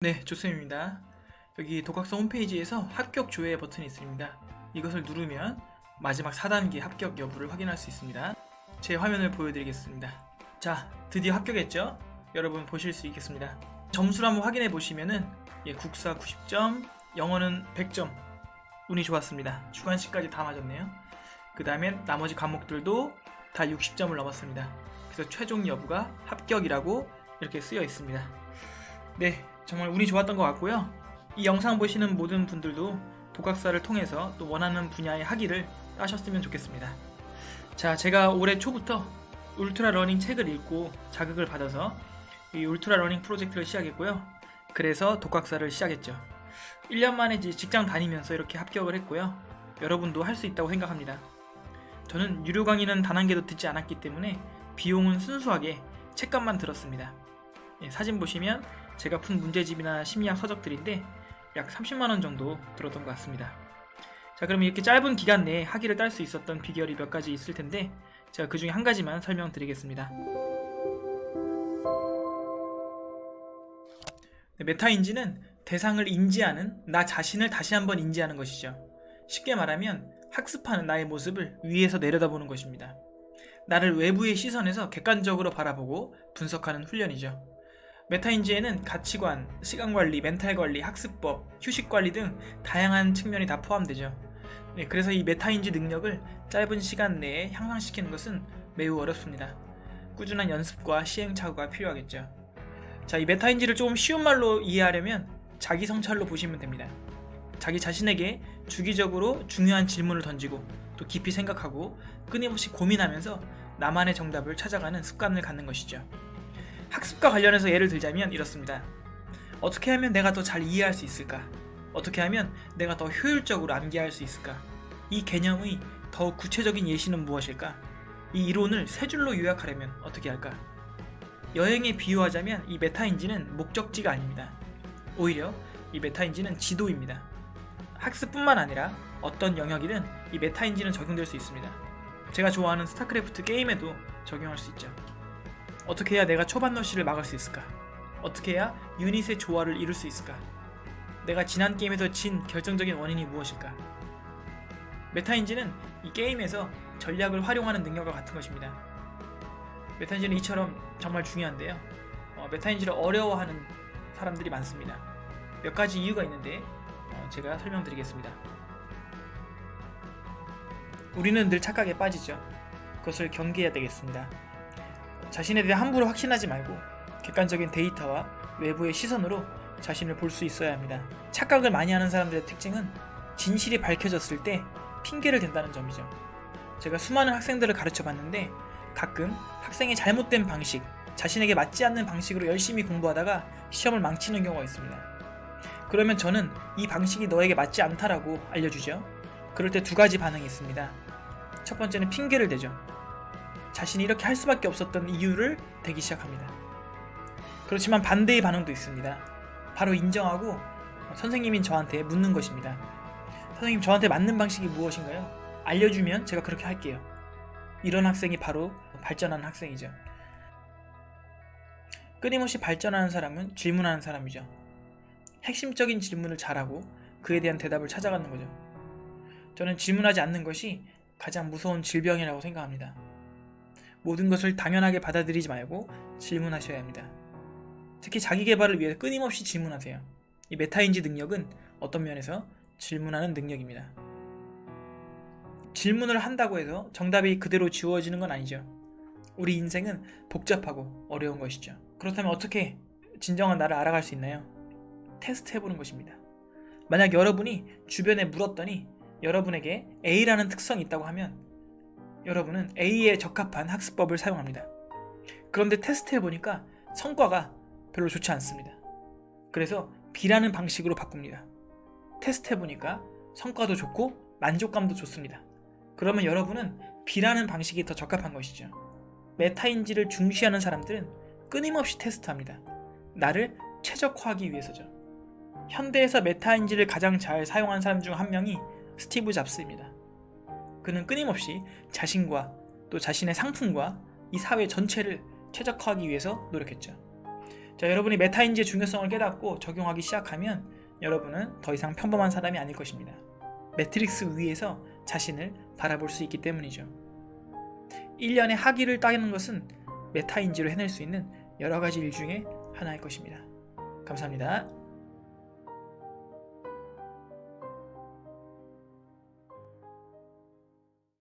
네, 조쌤입니다. 여기 독학서 홈페이지에서 합격 조회 버튼이 있습니다. 이것을 누르면 마지막 4단계 합격 여부를 확인할 수 있습니다. 제 화면을 보여드리겠습니다. 자, 드디어 합격했죠? 여러분 보실 수 있겠습니다. 점수를 한번 확인해 보시면은 예, 국사 90점, 영어는 100점. 운이 좋았습니다. 주관식까지 다 맞았네요. 그 다음에 나머지 과목들도 다 60점을 넘었습니다. 그래서 최종 여부가 합격이라고 이렇게 쓰여 있습니다. 네, 정말 운이 좋았던 것 같고요. 이 영상 보시는 모든 분들도 독학사를 통해서 또 원하는 분야의 학위를 따셨으면 좋겠습니다. 자, 제가 올해 초부터 울트라 러닝 책을 읽고 자극을 받아서 이 울트라 러닝 프로젝트를 시작했고요. 그래서 독학사를 시작했죠. 1년 만에 직장 다니면서 이렇게 합격을 했고요. 여러분도 할 수 있다고 생각합니다. 저는 유료 강의는 단 한 개도 듣지 않았기 때문에 비용은 순수하게 책값만 들었습니다. 예, 사진 보시면 제가 푼 문제집이나 심리학 서적들인데 약 30만원 정도 들었던 것 같습니다. 자, 그럼 이렇게 짧은 기간 내에 학위를 딸 수 있었던 비결이 몇 가지 있을 텐데 제가 그 중에 한 가지만 설명드리겠습니다. 네, 메타인지는 대상을 인지하는 나 자신을 다시 한번 인지하는 것이죠. 쉽게 말하면 학습하는 나의 모습을 위에서 내려다보는 것입니다. 나를 외부의 시선에서 객관적으로 바라보고 분석하는 훈련이죠. 메타인지에는 가치관, 시간관리, 멘탈관리, 학습법, 휴식관리 등 다양한 측면이 다 포함되죠. 네, 그래서 이 메타인지 능력을 짧은 시간 내에 향상시키는 것은 매우 어렵습니다. 꾸준한 연습과 시행착오가 필요하겠죠. 자, 이 메타인지를 조금 쉬운 말로 이해하려면 자기 성찰로 보시면 됩니다. 자기 자신에게 주기적으로 중요한 질문을 던지고 또 깊이 생각하고 끊임없이 고민하면서 나만의 정답을 찾아가는 습관을 갖는 것이죠. 학습과 관련해서 예를 들자면 이렇습니다. 어떻게 하면 내가 더 잘 이해할 수 있을까? 어떻게 하면 내가 더 효율적으로 암기할 수 있을까? 이 개념의 더욱 구체적인 예시는 무엇일까? 이 이론을 세 줄로 요약하려면 어떻게 할까? 여행에 비유하자면 이 메타인지는 목적지가 아닙니다. 오히려 이 메타인지는 지도입니다. 학습뿐만 아니라 어떤 영역이든 이 메타인지는 적용될 수 있습니다. 제가 좋아하는 스타크래프트 게임에도 적용할 수 있죠. 어떻게 해야 내가 초반 러쉬를 막을 수 있을까? 어떻게 해야 유닛의 조화를 이룰 수 있을까? 내가 지난 게임에서 진 결정적인 원인이 무엇일까? 메타인지는 이 게임에서 전략을 활용하는 능력과 같은 것입니다. 메타인지는 이처럼 정말 중요한데요. 어, 메타인지를 어려워하는 사람들이 많습니다. 몇 가지 이유가 있는데 어, 제가 설명드리겠습니다. 우리는 늘 착각에 빠지죠. 그것을 경계해야 되겠습니다. 자신에 대해 함부로 확신하지 말고 객관적인 데이터와 외부의 시선으로 자신을 볼 수 있어야 합니다. 착각을 많이 하는 사람들의 특징은 진실이 밝혀졌을 때 핑계를 댄다는 점이죠. 제가 수많은 학생들을 가르쳐 봤는데 가끔 학생의 잘못된 방식, 자신에게 맞지 않는 방식으로 열심히 공부하다가 시험을 망치는 경우가 있습니다. 그러면 저는 이 방식이 너에게 맞지 않다라고 알려주죠. 그럴 때 두 가지 반응이 있습니다. 첫 번째는 핑계를 대죠. 자신이 이렇게 할 수밖에 없었던 이유를 대기 시작합니다. 그렇지만 반대의 반응도 있습니다. 바로 인정하고 선생님인 저한테 묻는 것입니다. 선생님, 저한테 맞는 방식이 무엇인가요? 알려주면 제가 그렇게 할게요. 이런 학생이 바로 발전하는 학생이죠. 끊임없이 발전하는 사람은 질문하는 사람이죠. 핵심적인 질문을 잘하고 그에 대한 대답을 찾아가는 거죠. 저는 질문하지 않는 것이 가장 무서운 질병이라고 생각합니다. 모든 것을 당연하게 받아들이지 말고 질문하셔야 합니다. 특히 자기 개발을 위해 끊임없이 질문하세요. 이 메타인지 능력은 어떤 면에서 질문하는 능력입니다. 질문을 한다고 해서 정답이 그대로 지워지는 건 아니죠. 우리 인생은 복잡하고 어려운 것이죠. 그렇다면 어떻게 진정한 나를 알아갈 수 있나요? 테스트 해보는 것입니다. 만약 여러분이 주변에 물었더니 여러분에게 A라는 특성이 있다고 하면 여러분은 A에 적합한 학습법을 사용합니다. 그런데 테스트 해보니까 성과가 별로 좋지 않습니다. 그래서 B라는 방식으로 바꿉니다. 테스트 해보니까 성과도 좋고 만족감도 좋습니다. 그러면 여러분은 B라는 방식이 더 적합한 것이죠. 메타인지를 중시하는 사람들은 끊임없이 테스트합니다. 나를 최적화하기 위해서죠. 현대에서 메타인지를 가장 잘 사용한 사람 중 한 명이 스티브 잡스입니다. 그는 끊임없이 자신과 또 자신의 상품과 이 사회 전체를 최적화하기 위해서 노력했죠. 자, 여러분이 메타인지의 중요성을 깨닫고 적용하기 시작하면 여러분은 더 이상 평범한 사람이 아닐 것입니다. 매트릭스 위에서 자신을 바라볼 수 있기 때문이죠. 1년의 학위를 따는 것은 메타인지로 해낼 수 있는 여러 가지 일 중에 하나일 것입니다. 감사합니다.